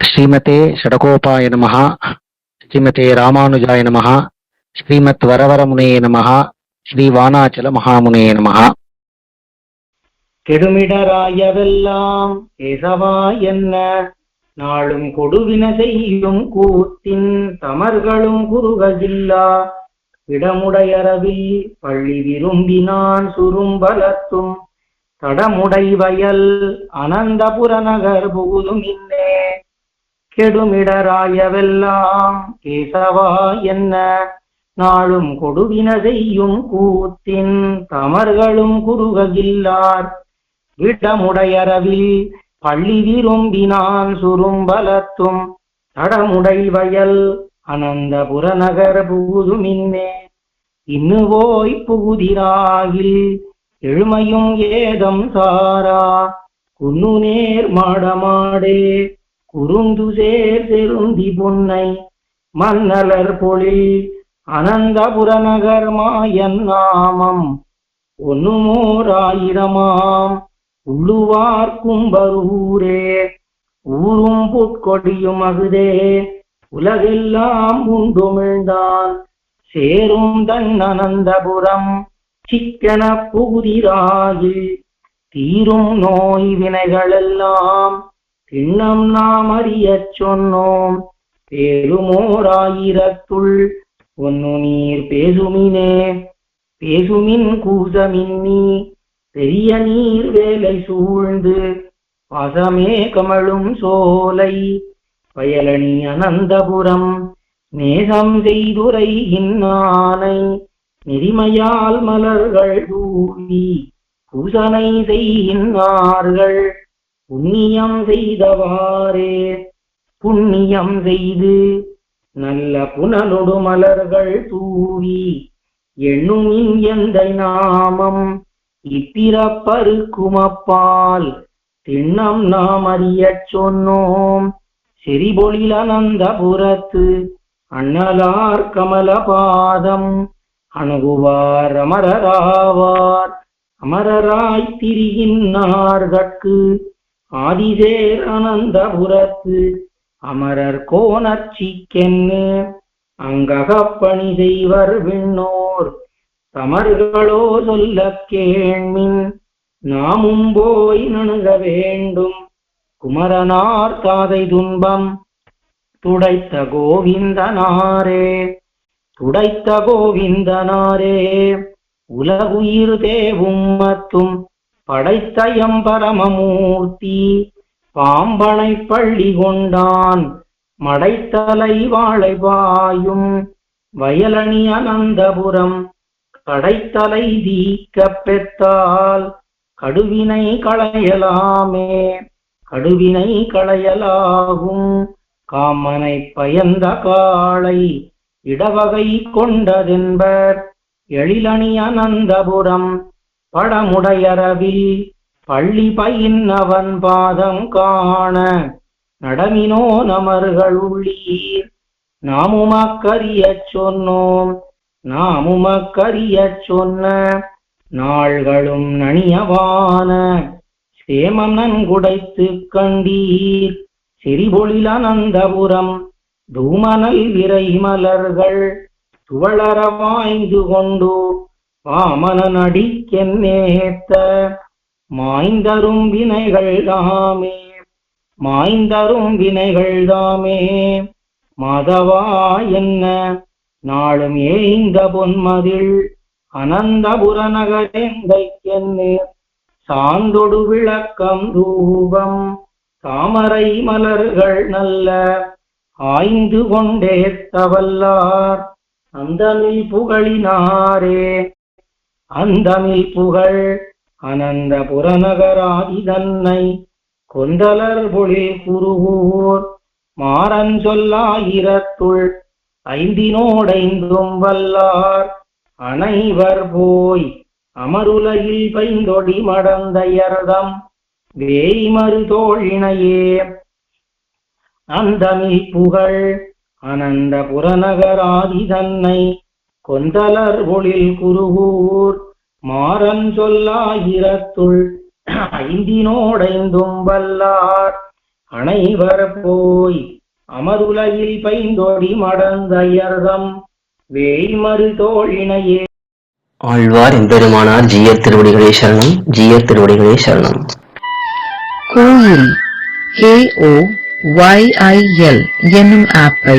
ஸ்ரீமதே ஷடகோபாய நமகா ஸ்ரீமதே ராமானுஜாய நமகா ஸ்ரீமத் வரவரமுனே நமகா ஸ்ரீ வானாச்சல மகாமுனே நமகா கெடுமிடராயவெல்லாம் கேசவா என்ன? நாளும் கொடுவின செய்யும் கூத்தின் தமர்களும் குருகஜில்லா இடமுடையரவில் பள்ளி விரும்பினான் சுரும்பலத்தும். தடமுடை வயல் அனந்தபுர நகர் புகுதும் இன்னே கெடுமிடராயவெல்லாம் கேசவா என்ன? நாளும் கொடுவின செய்யும் கூத்தின் தமர்களும் குருககில்லார் விடமுடையரவில் பள்ளி விரும்பினான் சுரும்பலத்தும். தடமுடை வயல் அனந்த நகர் புகுதுமின்னே இன்னுவோய் புகுதிராகில் எழுமையும் ஏதம் சாரா. குன்னு நேர் மாடமாடே குறுந்து சேர் செருந்தி பொன்னை மன்னலர் பொழில் அனந்தபுர நகர் மாயன் நாமம். ஒன்னுமோர் ஆயிரமாம். உள்ளுவார் கும்பரூரே. ஊரும் புட்கொடியும் அகுதே. உலகெல்லாம் உண்டுமிழ்ந்தான் சேரும் தன் அனந்தபுரம். சிக்கன புகுதிராயில் தீரும் நோய் வினைகளெல்லாம் திண்ணம் நாம் அறியச் சொன்னோம். பேருமோராயிரத்துள் ஒன்னு நீர் பேசுமினே. பேசுமின் கூசமின் நீ பெரிய நீர் வேலை சூழ்ந்து பாசமே கமழும் சோலை. வயலணி அனந்தபுரம் நேசம் செய்துரை இன்னானை. நெறிமையால் மலர்கள் தூவி பூசனை செய்கின்றார்கள். புண்ணியம் செய்தவாறே. புண்ணியம் செய்து நல்ல புனலொடு மலர்கள் தூவி எண்ணும் எந்த நாமம் இப்பிறப்பருக்குமப்பால் திண்ணம் நாம் அறியச் சொன்னோம். செறிபொழில் அனந்தபுரத்து அண்ணலார் கமலபாதம் அணுகுவார் அமரராவார். அமரராய் திரிகின்றார்கட்கு ஆதிதேர் அனந்தபுரத்து அமரர் கோணச்சிக்கென்னு அங்ககப்பணி செய்வர் விண்ணோர் தமர்களோ சொல்ல கேள்மின் நாமும் போய் நணுக வேண்டும். குமரனார் காதை துன்பம் துடைத்த கோவிந்தனாரே துடைத்த கோவிந்தனாரே. உலகுயிர் தேவும் மத்தும் படைத்த எம்பரமமூர்த்தி பாம்பனை பள்ளி கொண்டான் மடைத்தலை வாழை பாயும் வயலணி அனந்தபுரம் கடைத்தலை தீக்க பெற்றால் கடுவினை களையலாமே கடுவினை களையலாகும் காமனை பயந்த காளை இடவகை கொண்டதென்பர் எழிலணி அனந்தபுரம் படமுடையரவி. பள்ளி பயின்னவன் பாதம் காண. நடமினோ நமர்கள் உள்ளீர். நாமுமக்கரிய சொன்னோம். நாமுமக்கரிய சொன்ன. நாள்களும் நணியவான சேமம் நன்குடைத்து கண்டீர். சிறிபொழில் அனந்தபுரம் தூமனல் விரை மலர்கள் துவளர வாய்ந்து கொண்டோ வாமனன் அடிக்கென்னேத்த மாய்ந்தரும் வினைகள் தாமே. மாய்ந்தரும் வினைகள் தாமே. மாதவா என்ன? நாளும் ஏய்ந்த பொன்மதில் அனந்தபுர நகரெந்தைக்கென்னு சாந்தொடு விளக்கம் ரூபம் தாமரை மலர்கள் நல்ல. ஆய்ந்து கொண்டே தவல்லார் அந்தமில் புகழினாரே. அந்தமில் புகழ் அனந்த புறநகராதி தன்னை கொந்தலர் பொழில் குருகூர் மாறன் சொல்லாயிரத்துள் ஐந்தினோடைந்தும் வல்லார் அனைவர் போய் அமருலகில் பைந்தொடி மடந்தையர்தம் வேய்மறு தோழினையே. அந்தமில் புகழ் அனந்த புறநகராதி தன்னை கொந்தலர் பொழில் குருகூர் மாறன் சொல்லாயிரத்துள் ஐந்தினோடைந்தும் வல்லார் அனைவர் போய் அமதுலகில் பைந்தொடி மடந்தையர்தம் வேய்மறு தோழினையே. ஆழ்வார் எம்பெருமானார் ஜீயர் திருவடிகளே சரணம் ஜீயர் திருவடிகளே சரணம். கோயில் KO YIL என்னும் ஆப்பை